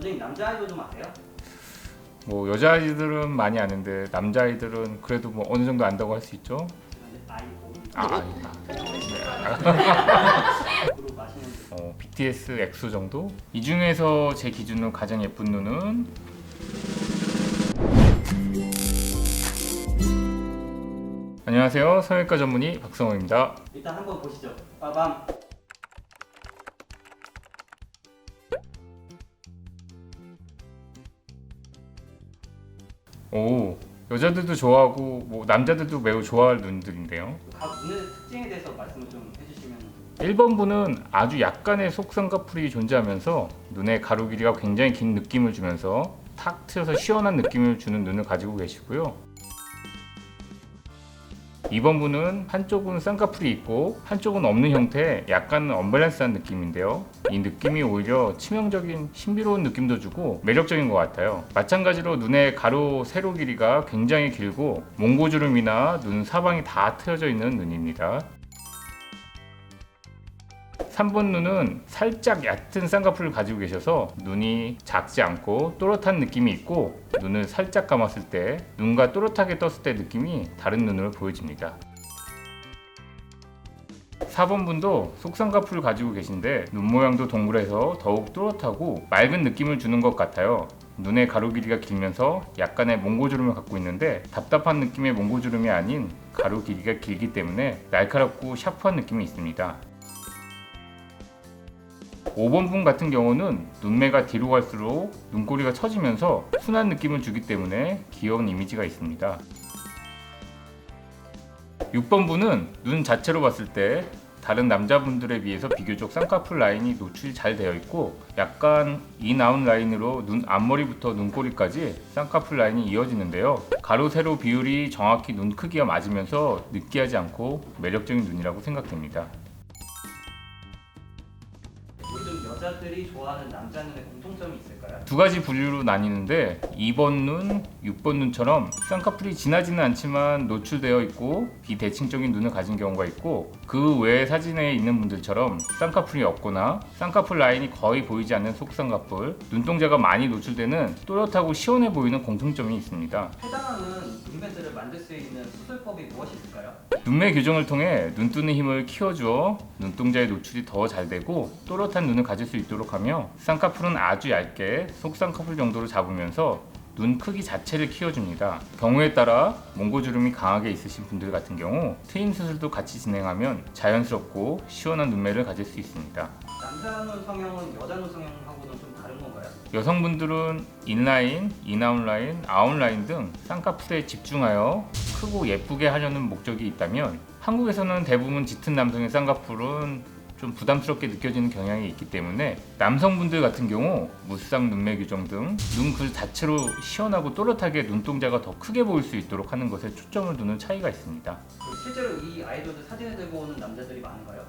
원장님 남자 아이돌 좀 아세요? 뭐 여자아이들은 많이 아는데 남자아이들은 그래도 뭐 어느 정도 안다고 할 수 있죠? 아이돌 아, 아니다. 그룹 아시는 분 어, BTS 엑소 정도? 이 중에서 제 기준으로 가장 예쁜 눈은 안녕하세요. 성형외과 전문의 박성호입니다. 일단 한번 보시죠 빠밤 오, 여자들도 좋아하고 뭐 남자들도 매우 좋아할 눈들인데요. 각 눈의 특징에 대해서 말씀을 좀 해주시면 1번 분은 아주 약간의 속성가풀이 존재하면서 눈의 가로 길이가 굉장히 긴 느낌을 주면서 탁 트여서 시원한 느낌을 주는 눈을 가지고 계시고요. 2번분은 한쪽은 쌍꺼풀이 있고 한쪽은 없는 형태의 약간 언밸런스한 느낌인데요. 이 느낌이 오히려 치명적인 신비로운 느낌도 주고 매력적인 것 같아요. 마찬가지로 눈의 가로 세로 길이가 굉장히 길고 몽고주름이나 눈 사방이 다 트여져 있는 눈입니다. 3번 눈은 살짝 얕은 쌍꺼풀을 가지고 계셔서 눈이 작지 않고 또렷한 느낌이 있고 눈을 살짝 감았을 때 눈과 또렷하게 떴을 때 느낌이 다른 눈으로 보여집니다. 4번 분도 속쌍꺼풀을 가지고 계신데 눈 모양도 동그래서 더욱 또렷하고 맑은 느낌을 주는 것 같아요. 눈의 가로 길이가 길면서 약간의 몽고주름을 갖고 있는데 답답한 느낌의 몽고주름이 아닌 가로 길이가 길기 때문에 날카롭고 샤프한 느낌이 있습니다. 5번 분 같은 경우는 눈매가 뒤로 갈수록 눈꼬리가 처지면서 순한 느낌을 주기 때문에 귀여운 이미지가 있습니다. 6번 분은 눈 자체로 봤을 때 다른 남자분들에 비해서 비교적 쌍꺼풀 라인이 노출이 잘 되어 있고 약간 인아웃 라인으로 눈 앞머리부터 눈꼬리까지 쌍꺼풀 라인이 이어지는데요. 가로 세로 비율이 정확히 눈 크기가 맞으면서 느끼하지 않고 매력적인 눈이라고 생각됩니다. 여자들이 좋아하는 남자 눈의 공통점이 있을까요? 두 가지 분류로 나뉘는데 2번 눈, 6번 눈처럼 쌍꺼풀이 진하지는 않지만 노출되어 있고 비대칭적인 눈을 가진 경우가 있고 그 외의 사진에 있는 분들처럼 쌍꺼풀이 없거나 쌍꺼풀 라인이 거의 보이지 않는 속쌍꺼풀, 눈동자가 많이 노출되는 또렷하고 시원해 보이는 공통점이 있습니다. 해당하는 눈매들을 만들 수 있는 수술법이 무엇이 있을까요? 눈매 교정을 통해 눈 뜨는 힘을 키워주어 눈동자의 노출이 더 잘 되고 또렷한 눈을 가질 수 있도록 하며 쌍꺼풀은 아주 얇게 속쌍꺼풀 정도로 잡으면서 눈 크기 자체를 키워줍니다. 경우에 따라 몽고주름이 강하게 있으신 분들 같은 경우 트임 수술도 같이 진행하면 자연스럽고 시원한 눈매를 가질 수 있습니다. 남자 눈 성형은 여자 눈 성형하고는 좀 다른 건가요? 여성분들은 인라인, 인아웃라인, 아웃라인 등 쌍꺼풀에 집중하여 크고 예쁘게 하려는 목적이 있다면 한국에서는 대부분 짙은 남성의 쌍꺼풀은 좀 부담스럽게 느껴지는 경향이 있기 때문에 남성분들 같은 경우 무쌍 눈매 교정 등 눈 그 자체로 시원하고 또렷하게 눈동자가 더 크게 보일 수 있도록 하는 것에 초점을 두는 차이가 있습니다. 그 실제로 이 아이돌들 사진을 들고 오는 남자들이 많은가요?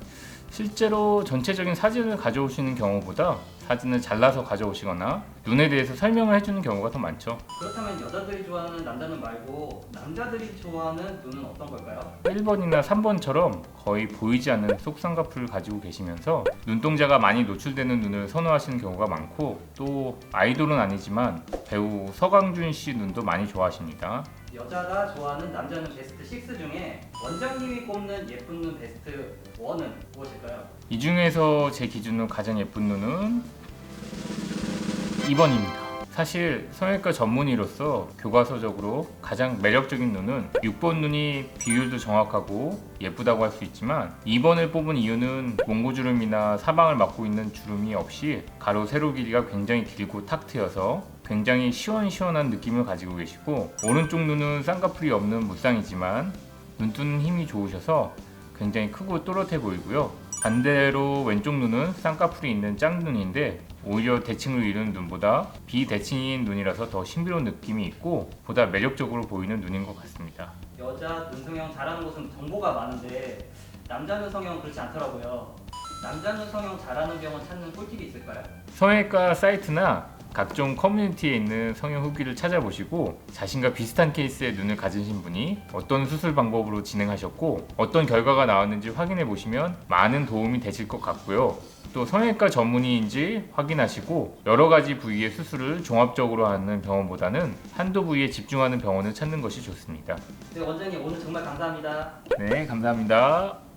실제로 전체적인 사진을 가져오시는 경우보다 사진을 잘라서 가져오시거나 눈에 대해서 설명을 해주는 경우가 더 많죠. 그렇다면 여자들이 좋아하는 남자 눈 말고 남자들이 좋아하는 눈은 어떤 걸까요? 1번이나 3번처럼 거의 보이지 않는 속쌍꺼풀을 가지고 계시면서 눈동자가 많이 노출되는 눈을 선호하시는 경우가 많고 또 아이돌은 아니지만 배우 서강준 씨 눈도 많이 좋아하십니다. 여자가 좋아하는 남자 눈 베스트 6 중에 원장님이 꼽는 예쁜 눈 베스트 1은 무엇일까요? 이 중에서 제 기준으로 가장 예쁜 눈은 2번입니다. 사실 성형외과 전문의로서 교과서적으로 가장 매력적인 눈은 6번 눈이 비율도 정확하고 예쁘다고 할 수 있지만 2번을 뽑은 이유는 몽고주름이나 사방을 막고 있는 주름이 없이 가로 세로 길이가 굉장히 길고 탁 트여서 굉장히 시원시원한 느낌을 가지고 계시고 오른쪽 눈은 쌍꺼풀이 없는 무쌍이지만 눈 뜨는 힘이 좋으셔서 굉장히 크고 또렷해 보이고요. 반대로 왼쪽 눈은 쌍꺼풀이 있는 짱눈인데 오히려 대칭을 이루는 눈보다 비대칭인 눈이라서 더 신비로운 느낌이 있고 보다 매력적으로 보이는 눈인 것 같습니다. 여자 눈 성형 잘하는 곳은 정보가 많은데 남자 눈 성형은 그렇지 않더라고요. 남자 눈 성형 잘하는 병원 찾는 꿀팁이 있을까요? 성형외과 사이트나 각종 커뮤니티에 있는 성형 후기를 찾아보시고 자신과 비슷한 케이스의 눈을 가지신 분이 어떤 수술 방법으로 진행하셨고 어떤 결과가 나왔는지 확인해 보시면 많은 도움이 되실 것 같고요. 또 성형외과 전문의인지 확인하시고 여러 가지 부위의 수술을 종합적으로 하는 병원보다는 한두 부위에 집중하는 병원을 찾는 것이 좋습니다. 네 원장님 오늘 정말 감사합니다. 네, 감사합니다.